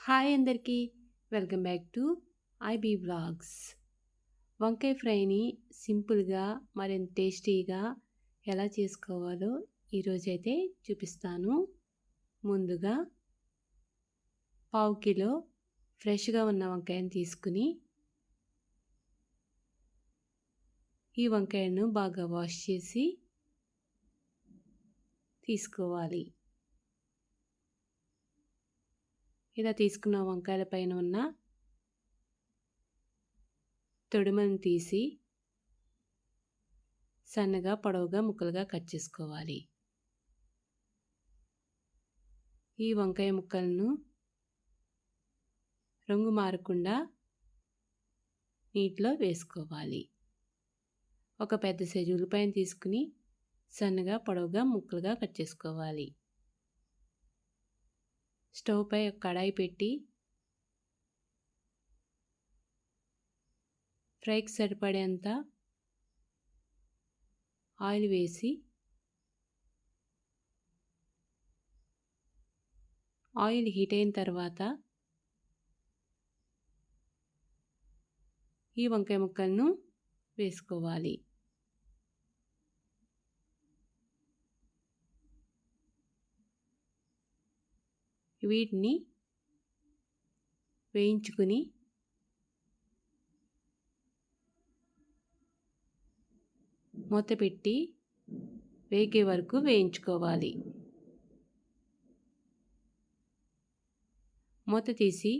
Hi అందరికీ. Welcome back to IB blogs వంకాయ ఫ్రైని సింపుల్గా మరింత టేస్టీగా ఎలా చేసుకోవాలో ఈరోజైతే చూపిస్తాను. ముందుగా పావు కిలో ఫ్రెష్గా ఉన్న వంకాయను తీసుకుని ఈ వంకాయను బాగా వాష్ చేసి తీసుకోవాలి. ఇలా తీసుకున్న వంకాయల పైన ఉన్న తొడుమను తీసి సన్నగా పొడవుగా ముక్కలుగా కట్ చేసుకోవాలి. ఈ వంకాయ ముక్కలను రంగు మారకుండా నీటిలో వేసుకోవాలి. ఒక పెద్ద సైజు ఉల్లిపాయను తీసుకుని సన్నగా పొడవుగా ముక్కలుగా కట్ చేసుకోవాలి. స్టవ్ పై ఒక కడాయి పెట్టి ఫ్రైకి సరిపడేంత ఆయిల్ వేసి ఆయిల్ హీట్ అయిన తర్వాత ఈ వంకాయ ముక్కలను వేసుకోవాలి. వీటిని వేయించుకుని మూత పెట్టి వేగే వరకు వేయించుకోవాలి. మూత తీసి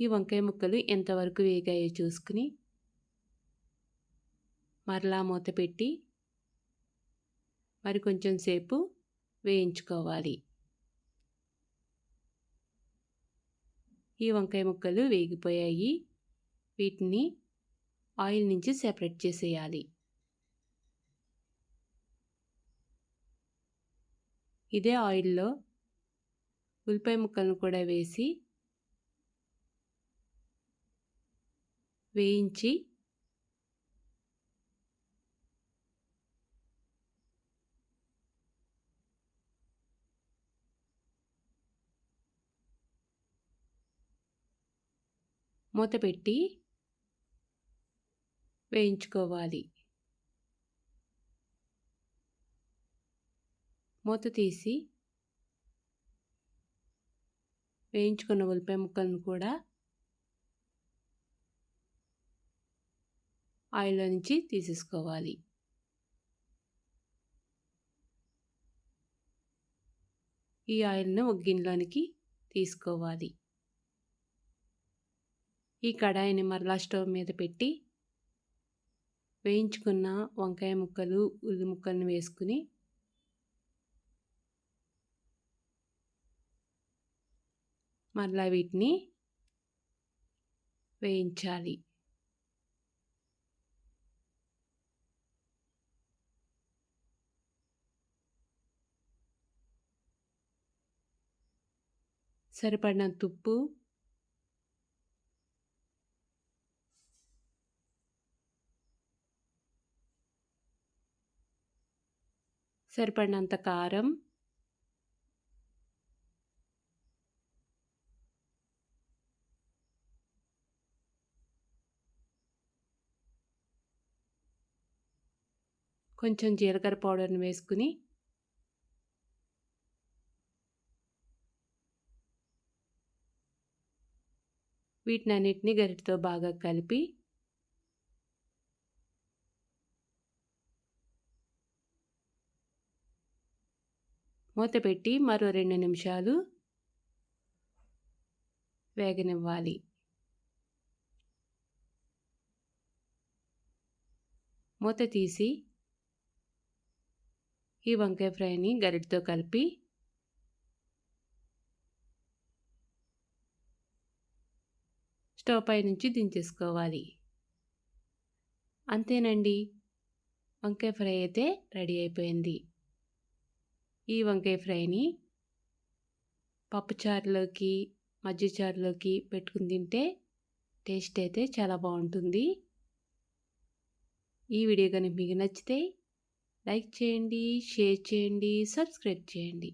ఈ వంకాయ ముక్కలు ఎంతవరకు వేగాయో చూసుకుని మరలా మూత పెట్టి మరి కొంచెం సేపు వేయించుకోవాలి. ఈ వంకాయ ముక్కలు వేగిపోయాయి. వీటిని ఆయిల్ నుంచి సెపరేట్ చేసేయాలి. ఇదే ఆయిల్లో ఉల్లిపాయ ముక్కలను కూడా వేసి వేయించి మూత పెట్టి వేయించుకోవాలి. మూత తీసి వేయించుకున్న ఉల్లిపాయ ముక్కలను కూడా ఆయిల్లో నుంచి తీసేసుకోవాలి. ఈ ఆయిల్ను ఒక గిన్నెలోనికి తీసుకోవాలి. ఈ కడాయిని మరలా స్టవ్ మీద పెట్టి వేయించుకున్న వంకాయ ముక్కలు ఉల్లి ముక్కలను వేసుకుని మరలా వీటిని వేయించాలి. సరిపడిన ఉప్పు సరిపడినంత కారం. కొంచెం జీలకర్ర పౌడర్ని వేసుకుని వీటినన్నిటిని గరిటితో బాగా కలిపి మూత పెట్టి మరో రెండు నిమిషాలు వేగనివ్వాలి. మూత తీసి ఈ వంకాయ ఫ్రైని గరిటితో కలిపి స్టవ్ పై నుంచి దించేసుకోవాలి. అంతేనండి. వంకాయ ఫ్రై అయితే రెడీ అయిపోయింది. ఈ వంకాయ ఫ్రైని పప్పుచారులోకి మజ్జిగచారులోకి పెట్టుకుని తింటే టేస్ట్ అయితే చాలా బాగుంటుంది. ఈ వీడియో కనుక మీకు నచ్చితే లైక్ చేయండి షేర్ చేయండి సబ్స్క్రైబ్ చేయండి.